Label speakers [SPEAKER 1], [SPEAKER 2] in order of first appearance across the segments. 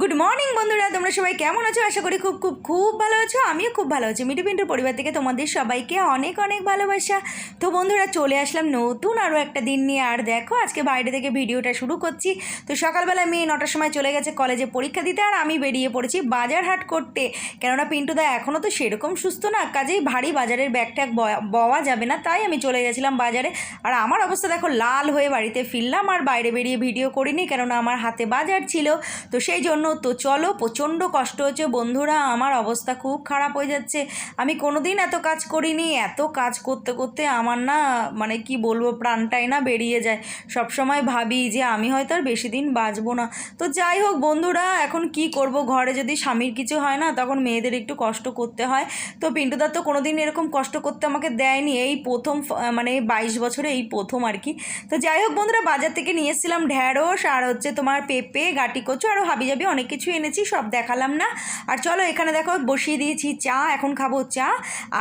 [SPEAKER 1] Good morning বন্ধুরা। তোমরা সবাই কেমন আছো? আশা করি খুব খুব খুব ভালো আছো। আমিও খুব ভালো আছি। মিঠু পিন্টুর পরিবার থেকে তোমাদের সবাইকে অনেক অনেক ভালোবাসা। তো বন্ধুরা, চলে আসলাম নতুন আরও একটা দিন নিয়ে। আর দেখো, আজকে বাইরে থেকে ভিডিওটা শুরু করছি। তো সকালবেলা মেয়ে নটার সময় চলে গেছে কলেজে পরীক্ষা দিতে, আর আমি বেরিয়ে পড়েছি বাজার হাট করতে। কেননা পিন্টুদা এখনও তো সেরকম সুস্থ না, কাজেই ভারী বাজারের ব্যাগ ট্যাগ বওয়া যাবে না। তাই আমি চলে গেছিলাম বাজারে। আর আমার অবস্থা দেখো, লাল হয়ে বাড়িতে ফিরলাম, আর বাইরে বেরিয়ে ভিডিও করিনি, কেননা আমার হাতে বাজার ছিল। তো সেই জন্য তো? চলো, প্রচণ্ড কষ্ট হচ্ছে। বন্ধুরা, আমার অবস্থা খুব খারাপ হয়ে যাচ্ছে। আমি কোনো দিন এত কাজ করিনি। এত কাজ করতে করতে আমার না মানে কি বলব, প্রাণটাই না বেরিয়ে যায়। সব সময় ভাবি যে আমি হয়তো আর বেশি দিন বাঁচবো না। তো যাই হোক বন্ধুরা, এখন কি করব? ঘরে যদি স্বামীর কিছু হয় না, তখন মেয়েদের একটু কষ্ট করতে হয়। তো পিন্টুদা তো কোনোদিন এরকম কষ্ট করতে আমাকে দেয়নি। এই প্রথম মানে বাইশ বছরে এই প্রথম আর কি। তো যাই হোক বন্ধুরা, বাজার থেকে নিয়ে এসেছিলাম ঢ্যাঁড়স আর হচ্ছে তোমার পেঁপে, গাটি কচু আরও হাবিজাবি অনেক কিছু এনেছি, সব দেখালাম না। আর চলো এখানে দেখো বসিয়ে দিয়েছি চা, এখন খাব চা।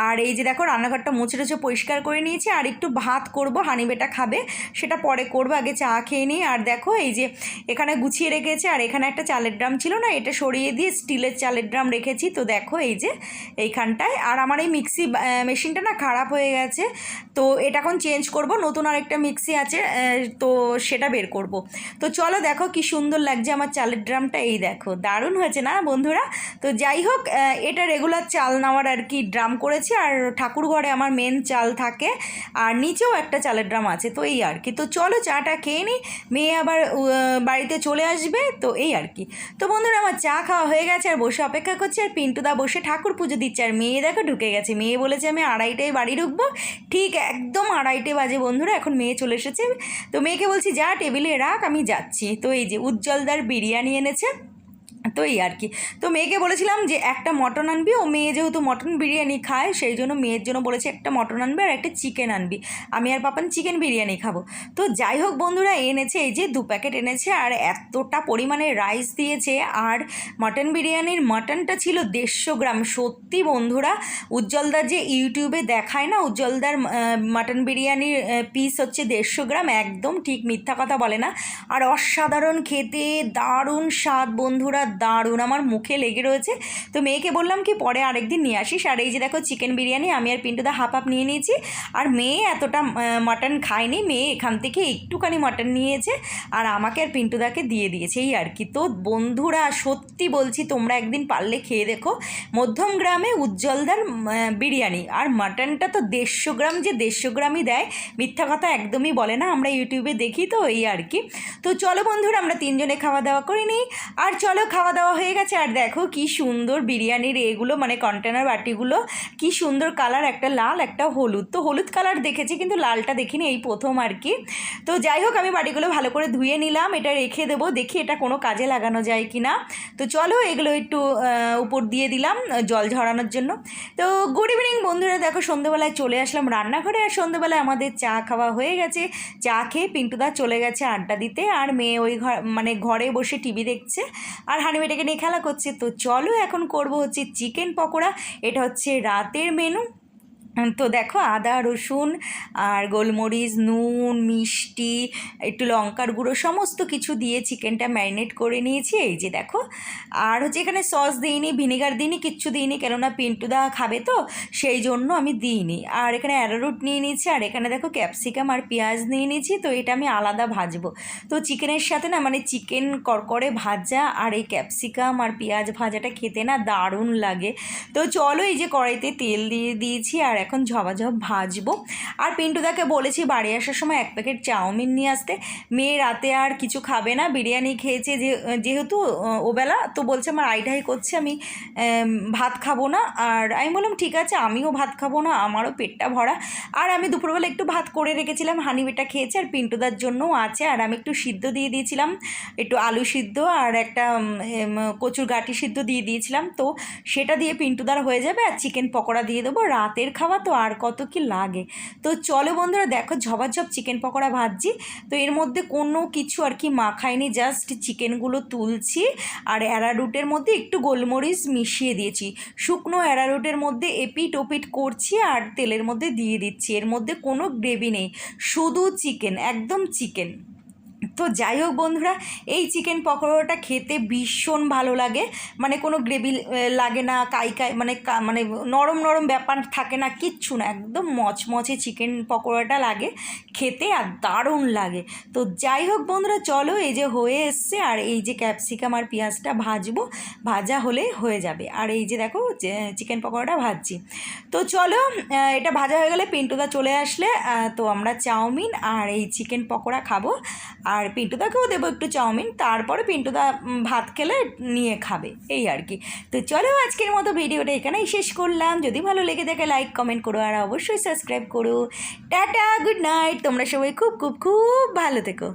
[SPEAKER 1] আর এই যে দেখো রান্নাঘরটা মুছে টুছে পরিষ্কার করে নিয়েছি, আর একটু ভাত করব, হানি বেটা খাবে। সেটা পরে করব, আগে চা খেয়ে নিই আর দেখো এই যে এখানে গুছিয়ে রেখেছে, আর এখানে একটা চালের ড্রাম ছিল না, এটা সরিয়ে দিয়ে স্টিলের চালের ড্রাম রেখেছি। তো দেখো এই যে এইখানটায়। আর আমার এই মিক্সি মেশিনটা না খারাপ হয়ে গেছে। তো এটা এখন চেঞ্জ করব, নতুন আরেকটা মিক্সি আছে তো সেটা বের করব। তো চলো দেখো কি সুন্দর লাগছে আমার চালের ড্রামটা, এই দেখো দারুণ হয়েছে না বন্ধুরা? তো যাই হোক এটা রেগুলার চাল নেওয়ার আর কি ড্রাম করেছি। আর ঠাকুর ঘরে আমার মেন চাল থাকে, আর নিচেও একটা চালের ড্রাম আছে, তো এই আর কি। তো চলো চাটা খেয়ে নিই মেয়ে আবার বাড়িতে চলে আসবে, তো এই আর কি। তো বন্ধুরা, আমার চা খাওয়া হয়ে গেছে, আর বসে অপেক্ষা করছি, আর পিন্টুদা বসে ঠাকুর পুজো দিচ্ছে, আর মেয়ে দেখো ঢুকে গেছে। মেয়ে বলেছে, আমি আড়াইটায় বাড়ি ঢুকবো। ঠিক একদম আড়াইটে বাজে বন্ধুরা, এখন মেয়ে চলে এসেছে। তো মেয়েকে বলছি, যা, টেবিলে রাখ, আমি যাচ্ছি। তো এই যে উজ্জ্বলদার বিরিয়ানি এনেছে। তো এই আর কি। তো মেয়েকে বলেছিলাম যে, একটা মটন আনবি, ও মেয়ে যেহেতু মটন বিরিয়ানি খায়, সেই জন্য মেয়ের জন্য বলেছে একটা মটন আনবি আর একটা চিকেন আনবি। আমি আর পাপান চিকেন বিরিয়ানি খাব। তো যাই হোক বন্ধুরা এনেছে, এই যে দু প্যাকেট এনেছে, আর এতটা পরিমাণে রাইস দিয়েছে, আর মটন বিরিয়ানির মটনটা ছিল দেড়শো গ্রাম। সত্যি বন্ধুরা, উজ্জ্বলদার যে ইউটিউবে দেখায় না, উজ্জ্বলদার মটন বিরিয়ানির পিস হচ্ছে দেড়শো গ্রাম, একদম ঠিক মিথ্যা কথা বলে না। আর অসাধারণ খেতে, দারুণ স্বাদ বন্ধুরা দারুণ, আমার মুখে লেগে রয়েছে। তো মেয়েকে বললাম কি, পরে আরেকদিন নিয়ে আসিস। আর এই যে দেখো চিকেন বিরিয়ানি, আমি আর পিন্টুদা হাফ হাফ নিয়ে নিয়েছি। আর মেয়ে এতটা মাটন খায়নি। মেয়ে এখান থেকে একটুখানি মাটন নিয়েছে আর আমাকে আর পিন্টুদাকে দিয়ে দিয়েছে। এই আর কি। তো বন্ধুরা, সত্যি বলছি, তোমরা একদিন পারলে খেয়ে দেখো। মধ্যম গ্রামে উজ্জ্বলদার বিরিয়ানি। আর মাটনটা তো দেড়শো গ্রাম যে দেড়শো গ্রামই দেয়, মিথ্যা কথা একদমই বলে না। আমরা ইউটিউবে দেখি তো, এই আর কি। তো চলো বন্ধুরা, আমরা তিনজনে খাওয়া দাওয়া করে নিই। আর চলো খাওয়া দাওয়া হয়ে গেছে। আর দেখো কি সুন্দর বিরিয়ানির এগুলো মানে কন্টেনার বাটিগুলো, কি সুন্দর কালার একটা লাল, একটা হলুদ। তো হলুদ কালার দেখেছি, কিন্তু লালটা দেখিনি এই প্রথম আর কি। তো যাই হোক, আমি বাটিগুলো ভালো করে ধুয়ে নিলাম, এটা রেখে দেবো, দেখি এটা কোনো কাজে লাগানো যায় কি না তো চলো এগুলো একটু উপর দিয়ে দিলাম, জল ঝরানোর জন্য। তো গুড ইভিনিং বন্ধুরা, দেখো সন্ধ্যেবেলায় চলে আসলাম রান্নাঘরে, আর সন্ধ্যেবেলায় আমাদের চা খাওয়া হয়ে গেছে। চা খেয়ে পিন্টুদা চলে গেছে আড্ডা দিতে, আর মেয়ে ওই ঘর মানে ঘরে বসে টিভি দেখছে। আর হানিমেটাকে নিয়ে খেলা করছে। তো চলো এখন করব হচ্ছে চিকেন পকোড়া। এটা হচ্ছে রাতের মেনু তো দেখো আদা, রসুন আর গোলমরিচ, নুন, মিষ্টি, একটু লঙ্কার গুঁড়ো সমস্ত কিছু দিয়ে চিকেনটা ম্যারিনেট করে নিয়েছি। এই যে দেখো। আর হচ্ছে এখানে সস দিইনি, ভিনেগার দিইনি, কিচ্ছু দিইনি, কেননা পিন্টুদা খাবে তো, সেই জন্য আমি দিইনি। আর এখানে অ্যারোরুট নিয়ে নিয়েছি, আর এখানে দেখো ক্যাপসিকাম আর পেঁয়াজ নিয়ে নিয়েছি, তো এটা আমি আলাদা ভাজবো। তো চিকেনের সাথে না মানে চিকেন করকরে ভাজা আর এই ক্যাপসিকাম আর পেঁয়াজ ভাজাটা খেতে না দারুণ লাগে। তো চলো এই যে কড়াইতে তেল দিয়ে দিয়েছি, আর এখন ঝবাঝব ভাজবো। আর পিন্টুদাকে বলেছি বাড়ি আসার সময় এক প্যাকেট চাউমিন নিয়ে আসতে। মেয়ে রাতে আর কিছু খাবে না, বিরিয়ানি খেয়েছে যেহেতু ওবেলা, তো বলছে আমার আইটাই করছে, আমি ভাত খাব না। আর আমি বললাম, ঠিক আছে, আমিও ভাত খাব না, আমারও পেটটা ভরা। আর আমি দুপুরবেলা একটু ভাত করে রেখেছিলাম, হানি বেটা খেয়েছে আর পিন্টুদার জন্যও আছে। আর আমি একটু সিদ্ধ দিয়ে দিয়েছিলাম, একটু আলু সিদ্ধ আর একটা কচুর গাঁটি সিদ্ধ দিয়ে দিয়েছিলাম। তো সেটা দিয়ে পিন্টুদার হয়ে যাবে আর চিকেন পকোড়া দিয়ে দেবো। রাতের খাওয়া তো আর কত কি লাগে। তো চলো বন্ধুরা, দেখো ঝবাঝব চিকেন পকোড়া ভাজছি। তো এর মধ্যে কোনো কিছু আর কি মাখাইনি, জাস্ট চিকেনগুলো তুলছি আর অ্যারারুটের মধ্যে একটু গোলমরিচ মিশিয়ে দিয়েছি। শুকনো অ্যারারুটের মধ্যে এপিট ওপিট করছি আর তেলের মধ্যে দিয়ে দিচ্ছি। এর মধ্যে কোনো গ্রেভি নেই। শুধু চিকেন একদম চিকেন তো যাই হোক বন্ধুরা, এই চিকেন পকোড়াটা খেতে ভীষণ ভালো লাগে। মানে কোনো গ্রেভি লাগে না, কাই কাই মানে মানে নরম নরম ব্যাপার থাকে না, কিচ্ছু না, একদম মচমচে চিকেন পকোড়াটা লাগে, খেতে আর দারুণ লাগে। তো যাই হোক বন্ধুরা, চলো এই যে হয়ে এসছে, আর এই যে ক্যাপসিকাম আর পেঁয়াজটা ভাজবো, ভাজা হলে হয়ে যাবে। আর এই যে দেখো চিকেন পকোড়াটা ভাজছি। তো চলো এটা ভাজা হয়ে গেলে পিন্টুদা চলে আসলে তো আমরা চাউমিন আর এই চিকেন পকোড়া খাব। আর পিন্টুদাকেও দেবো একটু চাউমিন, তারপরে পিন্টুদা ভাত খেলে নিয়ে খাবে, এই আর কি। তো চলো আজকের মতো ভিডিওটা এখানেই শেষ করলাম। যদি ভালো লেগে থাকে লাইক কমেন্ট করো, আর অবশ্যই সাবস্ক্রাইব করো। টাটা গুড নাইট তোমরা সবাই খুব খুব খুব ভালো থেকো।